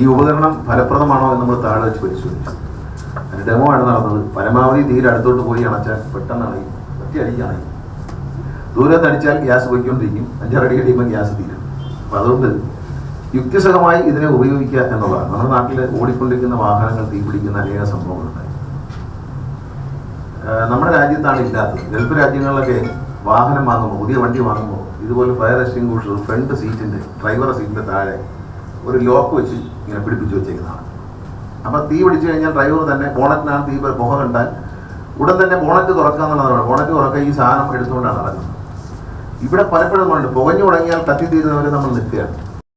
ഈ ഉപകരണം ഫലപ്രദമാണോ എന്ന് നമ്മൾ താഴെ വെച്ച് പരിശോധിച്ചു. അതിന് ഡെമോ ആണ് നടന്നത്. പരമാവധി തീരെ അടുത്തോട്ട് പോയി അണച്ചാൽ പെട്ടെന്ന് അണയും. ഒറ്റ അടിക്കുക അണയും. ദൂരത്ത് അടിച്ചാൽ ഗ്യാസ് പോയിക്കൊണ്ടിരിക്കും. അഞ്ചാറടി കഴിയുമ്പോൾ ഗ്യാസ് തീരും. അപ്പം അതുകൊണ്ട് യുക്തിസഹമായി ഇതിനെ ഉപയോഗിക്കുക എന്നുള്ളതാണ്. നമ്മുടെ നാട്ടിൽ ഓടിക്കൊണ്ടിരിക്കുന്ന വാഹനങ്ങൾ തീപിടിക്കുന്ന അനേക സംഭവങ്ങളുണ്ട്. നമ്മുടെ രാജ്യത്താണ് ഇല്ലാത്തത്. ഗൾഫ് രാജ്യങ്ങളിലൊക്കെ വാഹനം വാങ്ങുമ്പോൾ പുതിയ വണ്ടി വാങ്ങുമ്പോൾ ഇതുപോലെ ഫയർ എക്സ്റ്റിംഗ്വിഷർ ഫ്രണ്ട് സീറ്റിന്റെ ഡ്രൈവറുടെ സീറ്റിന്റെ താഴെ ഒരു ലോക്ക് വെച്ച് ഇങ്ങനെ പിടിപ്പിച്ചു വെച്ചേക്കുന്നതാണ്. അപ്പം തീ പിടിച്ചു കഴിഞ്ഞാൽ ഡ്രൈവർ തന്നെ ബോണറ്റിനാണ് തീ പുക കണ്ടാൽ ഉടൻ തന്നെ ബോണറ്റ് തുറക്കുക എന്നുള്ളതാണ് ബോണറ്റ് തുറക്കുക ഈ സാധനം എടുത്തുകൊണ്ടാണ് നടക്കുന്നത്. ഇവിടെ പലപ്പോഴും പുകഞ്ഞു തുടങ്ങിയാൽ കത്തി തീരുന്നവരെ നമ്മൾ നിൽക്കുകയാണ്